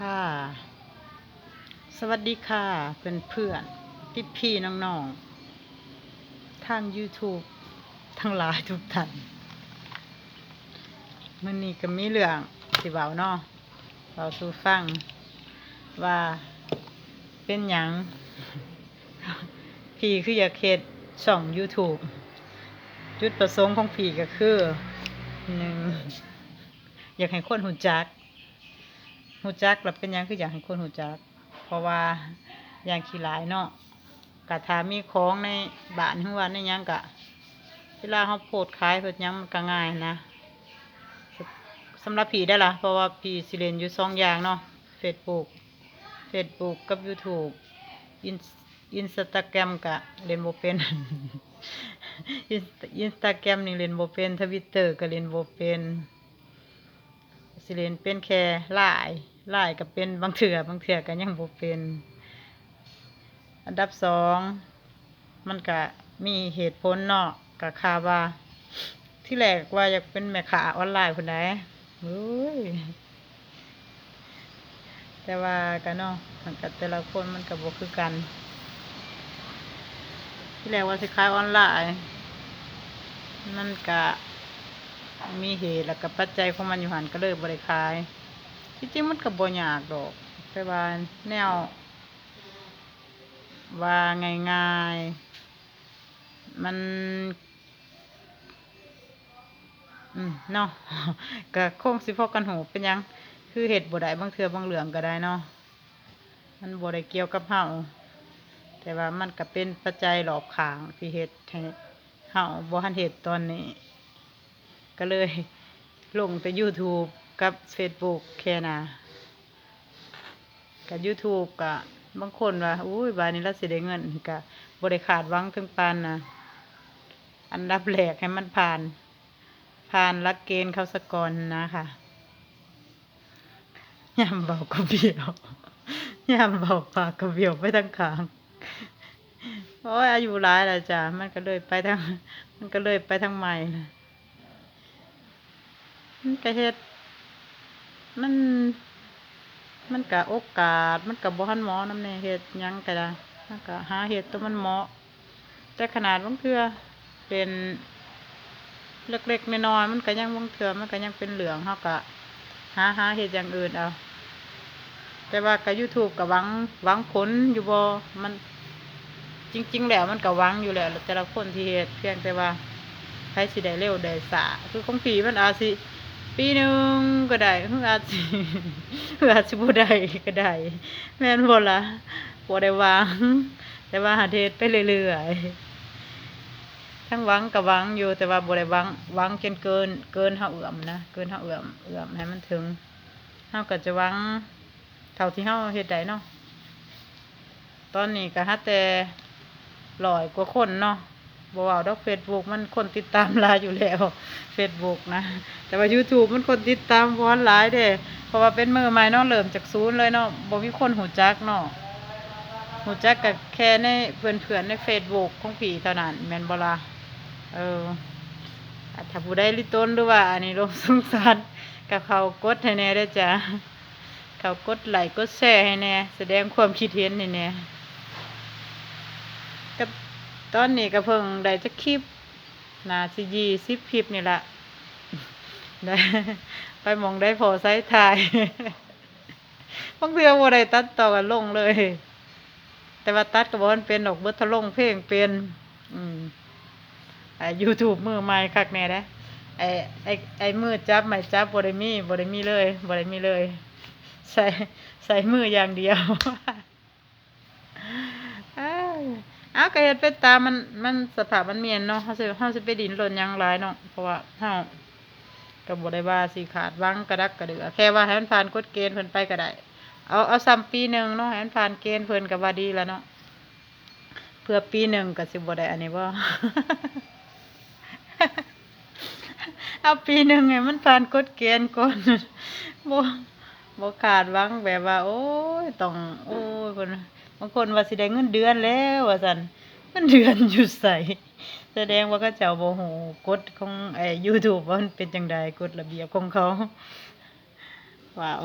ค่ะ สวัสดีค่ะ เพื่อนเพื่อนพี่พี่น้องๆ ทาง YouTube ทั้งหลายทุกท่านมันนี้ก็มีเรื่องสิเบาเนาะเราสู่ฟัง ว่าเป็นหยัง พี่คืออยากเฮ็ดช่อง YouTube จุดประสงค์ของพี่ก็คือหนึ่งอยากให้คนหูจัก หูจักแล้วเป็นยังคืออยากให้คนหูจัก เพราะว่าอย่างขี้หลายเนาะกะถามีของในบ้านหรือว่าในยังกะเวลาเขาโพดขายเพิ่นยังมันก็ง่ายนะสำหรับผีได้ละเพราะว่าผีสิเลนอยู่สองอย่างเนาะ Facebook Facebook กับ YouTube อินอินสตาแกรมกะเล่นบ่เป็นอินสตาแกรมนี่เล่นบ่เป็นทวิตเตอร์ก็เล่นบ่เป็นสิเล่นเป็นแค่ไลาย ลายก็เป็นบางเถื่อบางเถื่อก็ยังบ่เป็น อันดับสองมันก็มีเหตุผลเนาะก็คาว่า ที่แรกว่าอยากเป็นแม่ค้าออนไลน์พุ่นเฮ้ยแต่ว่าก็เนาะมันก็แต่ละคนมันก็บ่คือกัน ที่แรกว่าสิขายออนไลน์มันก็มีเหตุแล้วก็ปัจจัยของมันอยู่หันก็เลยบ่ได้ขาย ที่จริงมันก็บ่ยากดอกแต่ว่าแนว ว่าง่ายๆมันอืมเนาะก็คงสิพอกันหูเป็นยัง คือเห็ดบ่ได้บางเทื่อบางเหลืองก็ได้เนาะมันบ่ได้เกี่ยวกับเฮาแต่ว่ามันก็เป็นปัจจัยหลอบขางที่เฮ็ดให้เฮาบ่ทันเฮ็ดตอนนี้ ก็เลยลงแต่ YouTube กับ Facebook แค่น่ะกับ YouTube ก็บางคนว่าอุ้ยบานนี้เราสิได้เงินก็บ่ได้ขาดวังถึงปานน่ะอันดับแรกให้มันผ่าน ผ่านหลักเกณฑ์เขาสะกอนนะคะยามเบาก็เบี้ยวยามเบาปากก็เบี้ยวไปทั้งขางโอ้ยอายุหลายล้วจ้ะมันก็เลยไปทาง มันก็เลยไปทางใหม่นะมันก็เฮ็ด มันมันก็โอกาส มันก็บ่ทันหมาะนำแน่เฮ็ดยังก็ได้มันก็หาเฮ็ดตัวมันเหมาะ แต่ขนาดบางเทื่อเป็นเล็กๆน้อยๆมันก็ยังบางเทื่อมันก็ยังเป็นเหลืองเฮาก็หาหาเฮ็ดอย่างอื่นเอา แต่ว่าก็ YouTube ก็หวังหวังผลอยู่บ่มันจริง ๆ แล้วมันก็หวังอยู่แล้วแต่ละคนที่เฮ็ดเพียงแต่ว่าใครสิได้เร็วได้ช้าคือของพี่มันอาจสิ ปีหนึ่งก็ได้เพื่ออาจสิเพื่ออาจสิบ่ได้ก็ได้แม่นบ่ล่ะบ่ได้วังแต่ว่าหาเฮ็ดไปเรื่อยๆทั้งหวังกับหวังอยู่แต่ว่าบ่ได้หวังหวังจนเกิน เกินเฮาเอื้อมนะเกินเฮาเอื้อมเอื้อมให้มันถึงเฮาก็จะหวังเท่าที่เฮาเฮ็ดได้เนาะตอนนี้ก็หาแต่ร้อยกว่าคนเนาะ บ่เว้าดอก Facebook มันคนติดตามหลายอยู่แล้ว Facebook นะ แต่ว่า YouTube มันคนติดตามบ่ทันหลายเด้เพราะว่าเป็นมือใหม่เนาะเริ่มจากศูนย์เลยเนาะบ่มีคนหูจักเนาะหูจักกับแค่ในเพื่อนๆใน Facebook ของผีเท่านั้นแมนบล่ะเอออะถ้าผู้ใดลิตนหรือว่าอันนี้ลงสงสารกับเขากดให้แน่เด้จ้ะเขากดไลค์กดแชร์ให้แน่แสดงความคิดเห็นให้แน่กับ ตอนนี้ก็เพิ่งได้จักคลิปนาสิ20คลิปนี่แหละได้ไปมองได้พอไซส์ถ่ายบางเทื่อบ่ได้ตัดต่อกันลงเลย แต่ว่าตัดก็บ่มันเป็นดอกเบิดทะลงเพลงเป็น อืมไอ้ YouTube มือใหม่คักแน่เด้ไอ้ไอ้ไอ้มือจับไม้จับบ่ได้มีบ่ได้มีเลยบ่ได้มีเลย ใส่ใส่มืออย่างเดียว เอาก็เฮ็ดไปตามมันมันสภาพมันเมียนเนาะเฮาสิเฮาสิไปดินรนยังหลายเนาะเพราะว่าเฮาก็บ่ได้ว่าสิขาดวังกระดักกระเดือแค่ว่าให้มันผ่านกฎเกณฑ์เพิ่นไปก็ได้เอาเอาซ้ำปีหนึ่งเนาะให้มันผ่านเกณฑ์เพิ่นก็ว่าดีแล้วเนาะเพื่อปีหนึ่งก็สิบ่ได้อันนี้บ่เอาปีหนึ่งให้มันผ่านกฎเกณฑ์ก่อนบ่บ่ขาดวังแบบว่า โอ้ยต้องโอ้ยคน บางคนว่าสิได้เงินเดือนแล้วว่าซั่นเงินเดือนอยู่ไสแสดงว่าเขาเจ้าบ่ฮู้กฎของไอ้ YouTube ว่ามันเป็นจังใดกฎระเบียบของเขาว้าว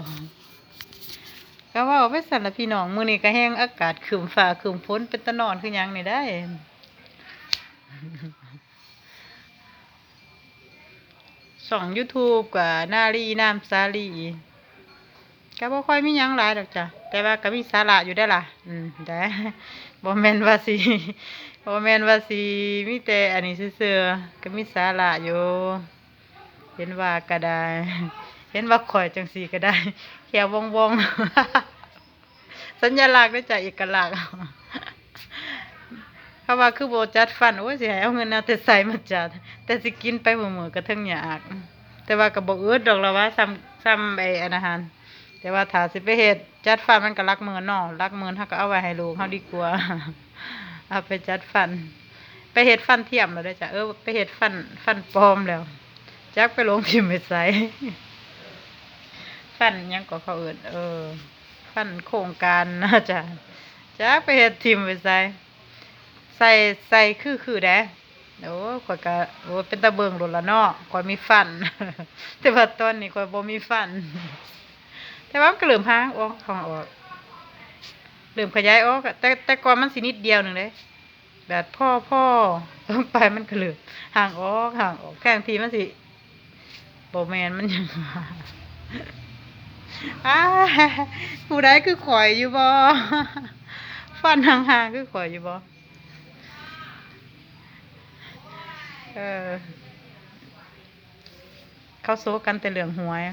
ก็ว่าไปสันละพี่น้องมือนี้ก็แห้งอากาศครึ้มฟ้าครึ้มฝนเป็นตะนอนคือหยังนี่ได้ช่อง YouTube ก็นาลีนามสาลี ก็บ่ค่อยมียังหลายดอกจ้ะแต่ว่าก็มีสาระอยู่ได้ล่ะ อืมแต่บ่แม่นว่าสิบ่แม่นว่าสิมีแต่อันนี้ซื่อๆก็มีสาระอยู่ เห็นว่าก็ได้ เห็นว่าข่อยจังซี่ก็ได้แค่วงๆสัญลักษณ์ด้วยจ้ะเอกลักษณ์เขาว่าคือโบจัดฟันโอ้ยสิให้เอาเงินเอาแต่ใส่มาจัด แต่สิกินไปเหมือๆก็เทึงอยากแต่ว่าก็บ่อึดดอกละว่าซ้ำซ้ำไอ้อาหาร แต่ว่าถ้าสิไปเฮ็ดจัดฟันมันก็รักหมื่นเนาะรักหมื่นเฮาก็เอาไว้ให้ลูกเฮาดีกว่าเอาไปจัดฟัน ไปเฮ็ดฟันเทียมแล้วเด้จ้ะเออไปเฮ็ดฟันฟันปลอมแล้วจักไปลงพิมพ์ไปใส่ฟันยังก็เขาเอิ้นเออฟันโครงการนะจ๊ะจักไปเฮ็ดทิมไปใส่ใส่ใส่คือคือแด้โอ้ข่อยก็โอ้เป็นตาเบิงโลดละเนาะข่อยมีฟัน แต่ว่าตอนนี้ข่อยบ่มีฟัน แต่ว่ามันก็เริ่มหางออกของออกเริ่มขยายออกแต่แต่ก่อนมันสินิดเดียวหนึ่งเด้แบบพ่อพ่อลงไปมันก็เริ่มห่างออกห่างออกแค่บางทีมันสิบ่แมนมันยังอาผู้ใดคือข่อยอยู่บ่ฟันห่างๆคือข่อยอยู่บ่เออเขาโซกันแต่เรื่องหวย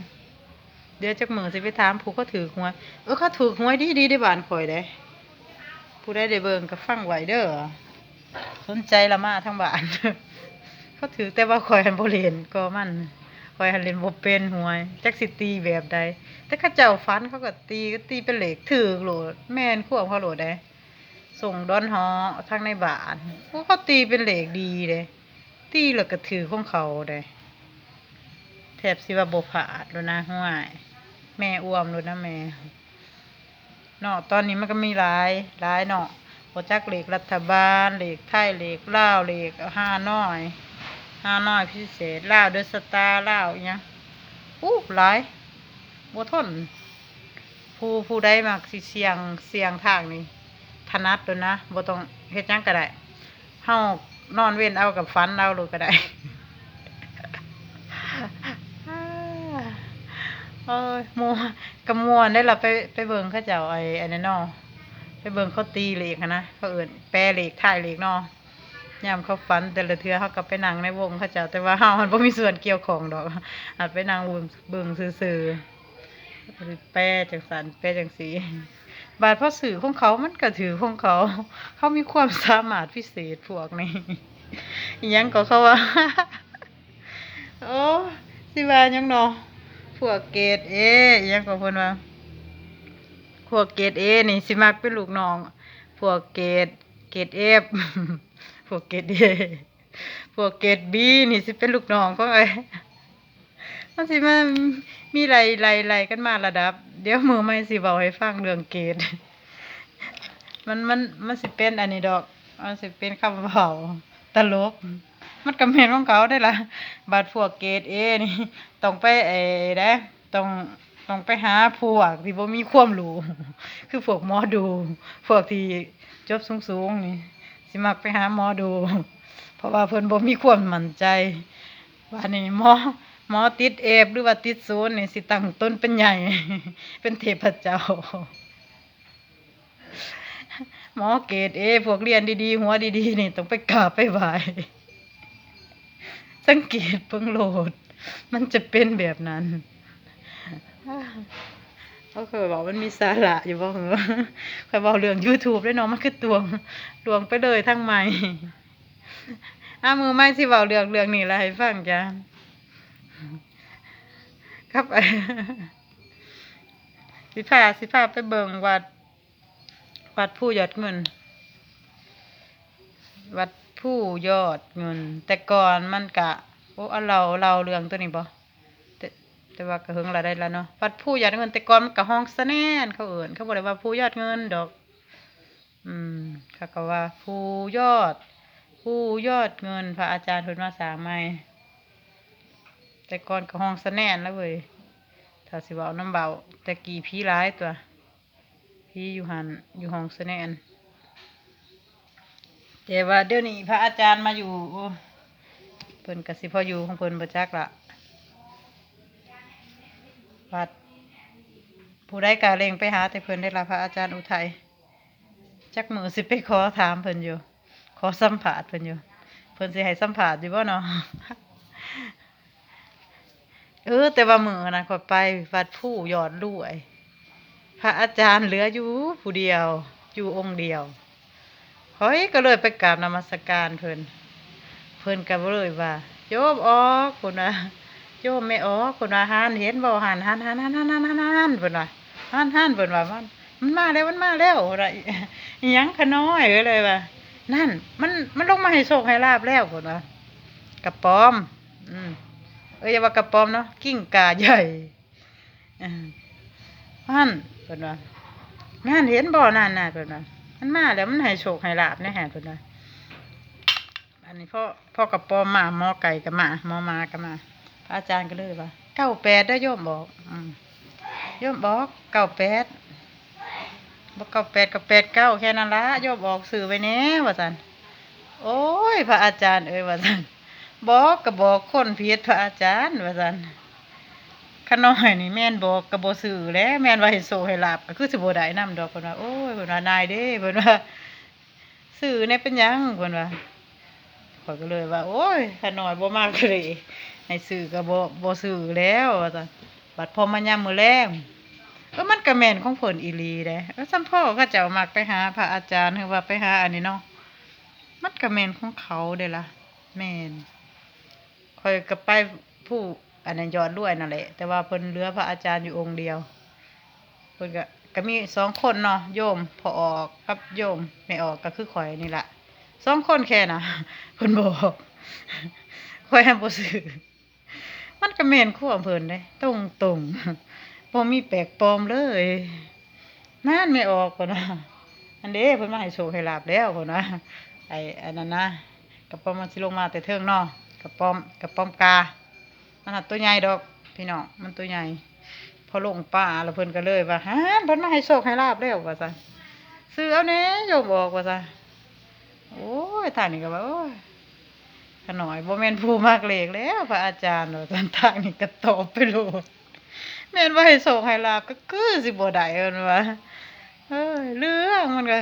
เดี๋ยวจักมือสิไปถามผู้เขาถือหวย เออเขาถือหวยดีดีได้บ้านข่อยเด้ผู้ใดได้เบิ่งก็ฟังไวเด้อสนใจละมาทั้งบ้านเขาถือแต่ว่าข่อยหันบ่เล่นก็มันข่อยหันเล่นบ่เป็นหวยจักสิตีแบบใด แต่เขาเจ้าฟันเขาก็ตีก็ตีเป็นเหล็กถือโหลดแม่นควบเขาโหลดได้ส่งดอนฮอทั้งในบ้านพวกเขาตีเป็นเหล็กดีเลยตีแล้วก็ถือของเขาได้แทบสิว่าบผาดแล้วนะห่วย แม่อ้วมแล้วนะแม่เนาะตอนนี้มันก็มีหลายหลายเนาะโบ่จักเหล็กรัฐบาลเหล็กไทยเหล็กลาวเหล็กห้าน้อยห้าน้อยพิเศษลาวเดอะสตาร์ลาวอีหยังอู้หลายบ่ทนผู้ผู้ใดมักสิเสียงเสียงทางนี่ถนัดโดยนะบ่ต้องเฮ็ดหยังก็ได้เฮานอนเว้นเอากับฟันเอาโลดก็ได้ อ้ยมัวกะมวนได้ล่ะไปไปเบิ่งเขาเจ้าไอ้ไอ้นั่นเนาะไปเบิ่งเขาตีเหล็กหั้นนะเขาเอิ้นแปรเหล็กท่ายเหล็กเนาะยามเขาฟันแต่ละเทื่อเขาก็ไปนั่งในวงเขาเจ้าแต่ว่าเฮามันบ่มีส่วนเกี่ยวของดอกอาจไปนั่งเบิ่งเบิ่งซื่อๆแปรจังสันแปรจังสีบาดพราะสื่อของเขามันก็ถือของเขา เขามีความสามารถพิเศษพวกนี้ยังก็เขาว่า โอ้สิว่ายังเนาะ พวกเกรดเอยังก็เพิ่นว่าพวกเกรดเอนี่สิมักเป็นลูกน้อง พวกเกรดเกรดเอฟพวกเกรดเอพวกเกรดบีนี่สิเป็นลูกน้องของไอ้มันสิมามีไล่ไล่ไล่กันมาระดับ เดี๋ยวมือไม่สิเบาให้ฟังเรื่องเกณฑ์มันมันมันสิเป็นอันนี้ดอก มันสิเป็นคำเบาตลก มันก็แม่นของเขาได้ล่ะบาดพวกเกรดเอนี่ต้องไปเอเด้ต้องต้องไปหาพวกที่บ่มีความรู้คือพวกหมอดู พวกที่จบสูงๆนี่สิมักไปหาหมอดู เพราะว่าเพิ่นบ่มีความมั่นใจว่านี่หมอหมอติดเอฟหรือว่าติดศูนย์นี่สิตั้งต้นเป็นใหญ่ เป็นเทพเจ้า หมอเกรดเอพวกเรียนดีๆ หัวดีๆนี่ต้องไปกราบไปไหว้ สังเกตเพิ่งโหลด มันจะเป็นแบบนั้นเขาเคยบอกมันมีสาระอยู่บ่เหรอเคยบอกเรื่อง YouTube ด้วยเนาะมันคือตวงตวงไปเลยทั้งไม่อ้ามือไม่สิเบาเรื่องเรื่องนี้ละให้ฟังจ้าครับสิพาสิพาไปเบิ่งวัด วัดผู้ยอดเงิน วัด ผู้ยอดเงิน แต่ก่อนมันกะโอ้เอาเราเราเรื่องตัวนี้บ่แต่แต่ว่าก็เฮิงละได้แล้วเนาะวัดผู้ยอดเงิน แต่ก่อนมันก็ห้องสะแนนเขาเอิ่นเขาบ่ได้ว่าผู้ยอดเงินดอก อืมเขาก็ว่าผู้ยอด ผู้ยอดเงิน พระอาจารย์เพิ่นมาสางใหม่แต่ก่อนก็ห้องสะแนนแล้วเว้ยถ้าสิเว้าน้ำเบาแต่กี่ผีร้ายตัวพี่อยู่หันอยู่ห้องสแนน แต่ว่าเดี๋ยวนี้พระอาจารย์มาอยู่เพิ่นกสิพออยู่ของเพิ่นบ่จักละวัดผู้ใดกาเลงไปหาแต่เพิ่นได้ละพระอาจารย์อุทัยจักมือสิไปขอถามเพิ่นอยู่ ขอสัมภาษณ์เพิ่นอยู่ เพิ่นสิให้สัมภาษณ์อยู่บ่เนาะเออ แต่ว่ามือนะก็ไปวัดผู้ยอดรวย พระอาจารย์เหลืออยู่ผู้เดียว อยู่องค์เดียว เฮ้ยก็เลยไปกราบนมัสการเพิ่นเพิ่นก็เลยว่า โยบอ๋อคนนะโยบไม่อ๋อคนว่าหันเห็นบ่หันหันหันหันหันหันหันเพิ่นว่าหันหันเพิ่นว่ามันมันมาแล้วมันมาแล้วอะไรยังขน้อยเลยว่านั่น มันมันลงมาให้โชคให้ลาบแล้วคนว่ากระป๋อม อืมเอ้ยว่ากระป๋อมเนาะกิ้งกาใหญ่พันเป็นว่า งานเห็นบ่อนานน่ะเป็นว่า มันมาแล้วมันให้โชคให้ลาบแน่แฮะเพิ่นว่าอันนี้พ่อพ่อกระป๋อมมาหมอไก่ก็มาหมอมาก็มาพระอาจารย์ก็เลยว่าเก้าแปดได้โยมบอกอืมโยมบอกเก้าแปดบอกเก้าแปดกับแปดเก้าแค่นั้นละโยมบอกสื่อไปแน่ว่าสันโอ้ย พระอาจารย์เอ้ยว่าสันบอกก็บอกคนผิดพระอาจารย์ว่าซั่น ขน้อยนี่แม่นบอกก็บ่ซื้อแล้วแม่นว่าให้โซให้ลาบก็คือสิบ่ได้นํดอกเพิ่นว่าโอ้ยเพิ่นว่านายเด้เพิ่นว่าซื้อเนี่ยเป็นหยังเพิ่นว่าข้อยก็เลยว่า โอ้ยขน้อยบ่มากเลยให้ซื้อก็บ่บ่ซื้อแล้วว่าซั่นบัดพอมายามมื้อแลงเออมันก็แมนของเพิ่นอีหลีเด้เออซัมพ่อเขาจ้ามักไปหาพระอาจารย์หรือว่าไปหาอันนี้เนาะมันก็แมนของเขาเด้ล่ะแมนคอยกับไปผู้ อันนั้นยอดด้วยนั่นแหละ แต่ว่าเพิ่นเหลือพระอาจารย์อยู่องค์เดียว เพิ่นก็ก็มีสองคนเนาะโยมพอออกกับโยมไม่ออกก็คือข่อยนี่แหละสองคนแค่น่ะเพิ่นบอกข่อยให้บ่ซื้อมันก็แม่นคู่อำเพิ่นเด้ตรงตรงๆบ่มีแปลกปลอมเลยนั่นไม่ออกพุ่นว่าอันเด้เพิ่นมาให้โชคให้ลาบแล้วพุ่นว่าไอ้อันนั้นนะกระป๋อมมันสิลงมาแต่เทิงเนาะกระป๋อมกระป๋อมกา มันน่ะตัวใหญ่ดอก พี่น้องมันตัวใหญ่พอลงป่าแล้วเพิ่นก็เลยว่าฮะเพิ่นมาให้โชคให้ลาบแล้วว่าซั่นซื้อเอาแหน่โยมบอกว่าซั่นโอ้ยท่านนี่ก็ว่าโอ้ยขน่อยบ่แม่นผู้มากเลขแล้วพระอาจารย์ว่าซั่นทางนี่ก็ตอบไปโลดแม่นว่าให้โชคให้ลาบก็คือสิบ่ได้เอิ้นว่าเอ้ยเรื่องมันก็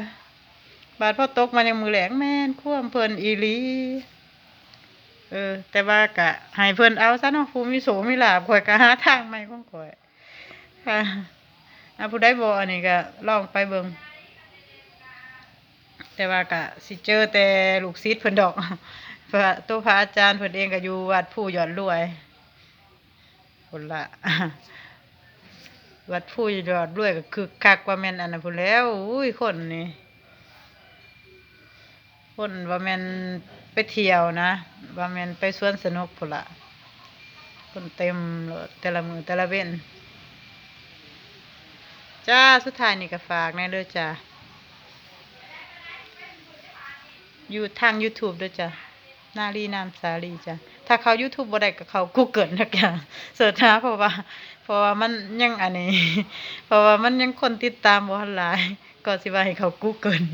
บาดพอตกมายังมือแหลงแม่นความเพิ่นอีลี เออ แต่ว่าก็ให้เพิ่อนเอาซะเนาะผู้มีโสมีลาภข่อยก็หาทางใหม่ของข่อยค่ะอะผู้ใดบ่อันนี้ก็ลองไปเบิ่งแต่ว่าก็สิเจอแต่ลูกศิษย์เพิ่นดอกเพราะว่าตัวพระอาจารย์เพิ่นเองก็อยู่วัดผู้ยอดรวยพุ่นละวัดผู้ยอดรวยก็คึกคักว่าแม่นอันนั้นพุ่นแล้ว อุ้ยคนนี่คนว่าแม่น ไปเที่ยวนะว่าแม่นไปสวนสนุกพุ่นละคนเต็มเลยแต่ละมือแต่ละเว้นจ้าสุดท้ายนี่ก็ฝากแน่เด้อจ้าอยู่ทาง YouTube เด้อจ้านาลีนามสาลีจ้ะ ถ้าเขา YouTube บ่ได้ก็เขา Google นักอย่างเสิร์ชหาเพราะว่า เพราะว่ามันยังอันนี้ เพราะว่ามันยังคนติดตามบ่ทันหลาย ก็สิว่าให้เขา Google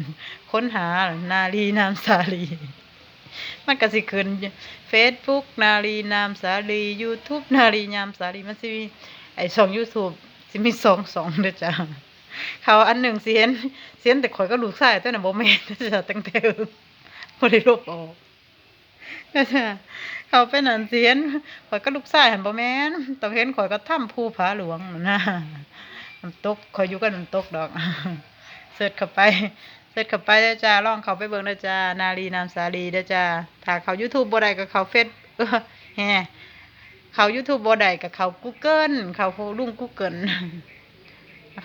ค้นหานาลีนามสาลี มันก็สิขึ้น Facebook นาลีนามสาลี YouTube นาลีนามสาลีมันสิมีไอช่อง YouTube สิมีสองสองเด้อจ้ะเขาอันหนึ่งสิเห็นสิเห็นแต่ข่อยก็ลูกชายแต่น่ะบ่แม่นเด้อจ้ะตั้งแต่บ่ได้ลบออกเด้อจ้ะเขาเป็นอันสิเห็นข่อยก็ลูกชายหั่นบ่แม่นต้องเห็นข่อยก็ถ้ำภูผาหลวงนะน้ำตกข่อยอยู่กับน้ำตกดอกเสิร์ชเข้าไป เสิร์ชเข้าไปเด้จ้าลองเขาไปเบิ่งเด้จ้า นาลีนามสาลีเด้จ้า ถ้าเขา YouTube บ่ได้ก็เขาเฟซเออแฮเขา YouTube บ่ได้ก็เขา Google เข้าลุง Google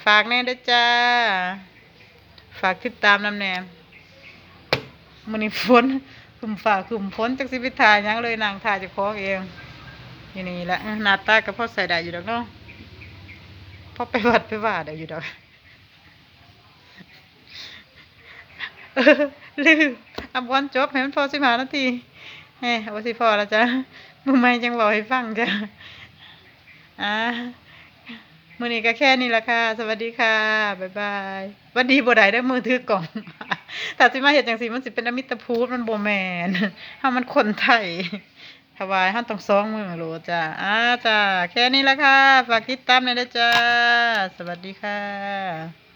ฝากแน่เด้จ้า ฝากติดตามนำแน่มื้อนี้ฝนครึมฟ้าครึมฝนจักสิไปถ่ายยังเลยนางถ่ายเจ้องเองอยู่นี่แหละหน้าตาก็พอใส่ได้อยู่ดอกเนาะพ่อไปวัดไปว่าได้อยู่ดอก เออ ลืมอับวันจบให้มันพอสิบห้านาทีแหมเอาไว้สิพอแล้วจ้ะมือไม่จังบอกให้ฟังจ้ะอ่ามือนี้ก็แค่นี้ละค่ะ สวัสดีค่ะบ๊ายบายวันดีบ่ได้เด้มือถือกล่องถ้าสิมาเฮ็ดจังซี่มันสิเป็นอมิตรภูตมันโบแมนเฮามันคนไทยถวายเฮาต้องสองมือโลจ้าอ่าจ้าแค่นี้ละค่ะ ฝากติดตามหน่อยเด้อจ้า สวัสดีค่ะ